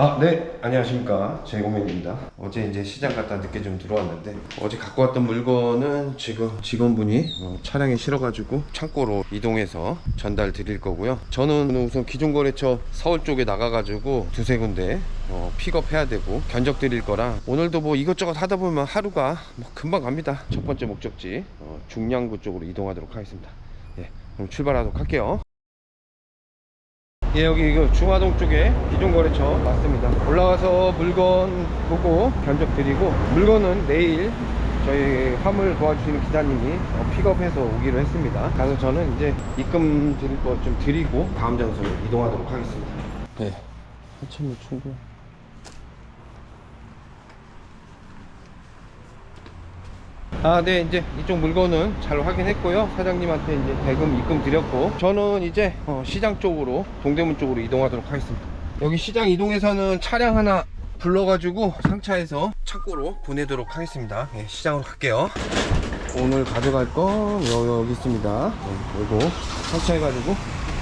아, 네. 안녕하십니까. 제고맨입니다. 어제 이제 시장 갔다 늦게 좀 들어왔는데, 어제 갖고 왔던 물건은 지금 직원분이 어, 차량에 실어가지고 창고로 이동해서 전달 드릴 거고요. 저는 우선 기존 거래처 서울 쪽에 나가가지고 두세 군데 어, 픽업해야 되고 견적 드릴 거라 오늘도 뭐 이것저것 하다 보면 하루가 뭐 금방 갑니다. 첫 번째 목적지 어, 중량구 쪽으로 이동하도록 하겠습니다. 예, 그럼 출발하도록 할게요. 예, 여기 그 중화동 쪽에 기존 거래처 맞습니다. 올라가서 물건 보고 견적 드리고 물건은 내일 저희 화물 도와주시는 기사님이 어, 픽업해서 오기로 했습니다. 그래서 저는 이제 입금 드릴 거 좀 드리고 다음 장소로 이동하도록 하겠습니다. 네, 한참을 충분. 아, 네, 이제 이쪽 물건은 잘 확인했고요. 사장님한테 이제 대금 입금 드렸고, 저는 이제 어, 시장 쪽으로, 동대문 쪽으로 이동하도록 하겠습니다. 여기 시장 이동해서는 차량 하나 불러가지고 상차해서 창고로 보내도록 하겠습니다. 네, 시장으로 갈게요. 오늘 가져갈 거 여- 여기 있습니다. 네, 요거 상차해가지고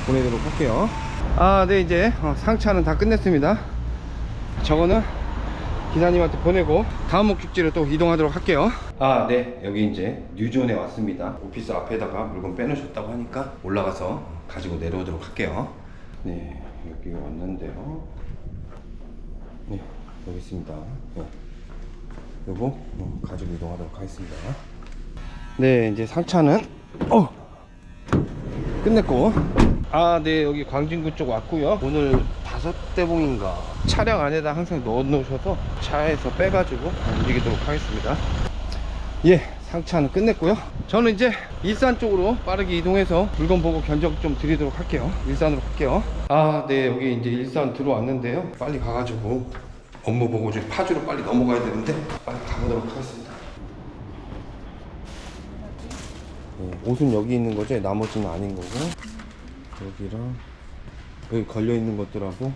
보내도록 할게요. 아, 네, 이제 어, 상차는 다 끝냈습니다. 저거는 기사님한테 보내고 다음 목적지로 또 이동하도록 할게요. 아, 네. 여기 이제 뉴존에 왔습니다. 오피스 앞에다가 물건 빼놓으셨다고 하니까 올라가서 가지고 내려오도록 할게요. 네, 여기 왔는데요. 네, 여기 있습니다. 네. 요거 어, 가지고 이동하도록 하겠습니다. 네, 이제 상차는 어 끝냈고 아, 네, 여기 광진구 쪽 왔고요. 오늘 다섯 대봉인가 차량 안에다 항상 넣어 놓으셔서 차에서 빼가지고 움직이도록 하겠습니다. 예, 상차는 끝냈고요. 저는 이제 일산 쪽으로 빠르게 이동해서 물건 보고 견적 좀 드리도록 할게요. 일산으로 갈게요. 아, 네, 여기 이제 일산 들어왔는데요. 빨리 가가지고 업무 보고 좀 파주로 빨리 넘어가야 되는데 빨리 가보도록 하겠습니다. 네, 옷은 여기 있는 거죠? 나머지는 아닌 거고. 여기랑 여기 걸려 있는 것들하고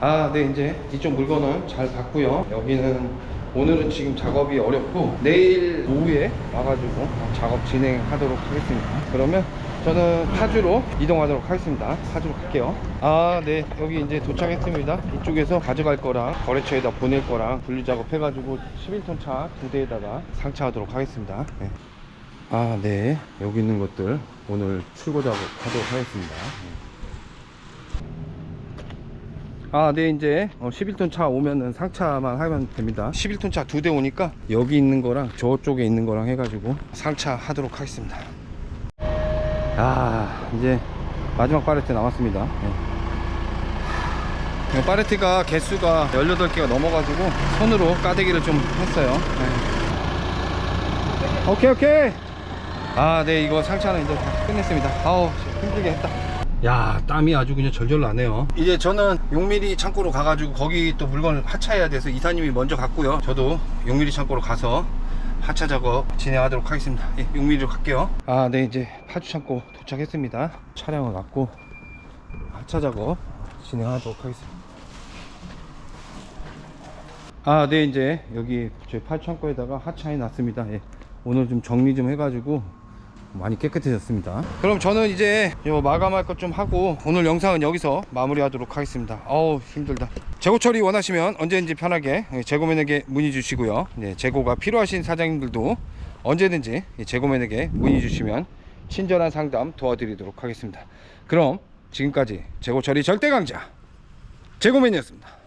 아, 네, 이제 이쪽 물건은 잘 봤고요. 여기는 오늘은 지금 작업이 어렵고 내일 오후에 와가지고 작업 진행하도록 하겠습니다. 그러면 저는 파주로 이동하도록 하겠습니다. 파주로 갈게요. 아, 네, 여기 이제 도착했습니다. 이쪽에서 가져갈 거랑 거래처에다 보낼 거랑 분류 작업 해가지고 11톤 차 두 대에다가 상차하도록 하겠습니다. 네. 아, 네. 여기 있는 것들 오늘 출고 작업하도록 하겠습니다. 아, 네, 이제 11톤 차 오면은 상차만 하면 됩니다. 11톤 차 두 대 오니까 여기 있는 거랑 저쪽에 있는 거랑 해가지고 상차 하도록 하겠습니다. 아, 이제 마지막 파레트 남았습니다. 네. 파레트가 개수가 18개가 넘어가지고 손으로 까대기를 좀 했어요. 네. 오케이, 오케이. 아, 네, 이거 상차는 이제 다 끝냈습니다. 아우, 힘들게 했다. 야, 땀이 아주 그냥 절절 나네요. 이제 저는 용미리 창고로 가가지고 거기 또 물건을 하차해야 돼서 이사님이 먼저 갔고요. 저도 용미리 창고로 가서 하차 작업 진행하도록 하겠습니다. 예, 용미리로 갈게요. 아, 네, 이제 파주 창고 도착했습니다. 차량을 갖고 하차 작업 진행하도록 하겠습니다. 아, 네, 이제 여기 저희 파주 창고에다가 하차해 놨습니다. 예. 오늘 좀 정리 좀 해가지고 많이 깨끗해졌습니다. 그럼 저는 이제 요 마감할 것 좀 하고 오늘 영상은 여기서 마무리하도록 하겠습니다. 어우 힘들다. 재고 처리 원하시면 언제든지 편하게 재고맨에게 문의 주시고요. 네, 재고가 필요하신 사장님들도 언제든지 재고맨에게 문의 주시면 친절한 상담 도와드리도록 하겠습니다. 그럼 지금까지 재고 처리 절대 강자 재고맨이었습니다.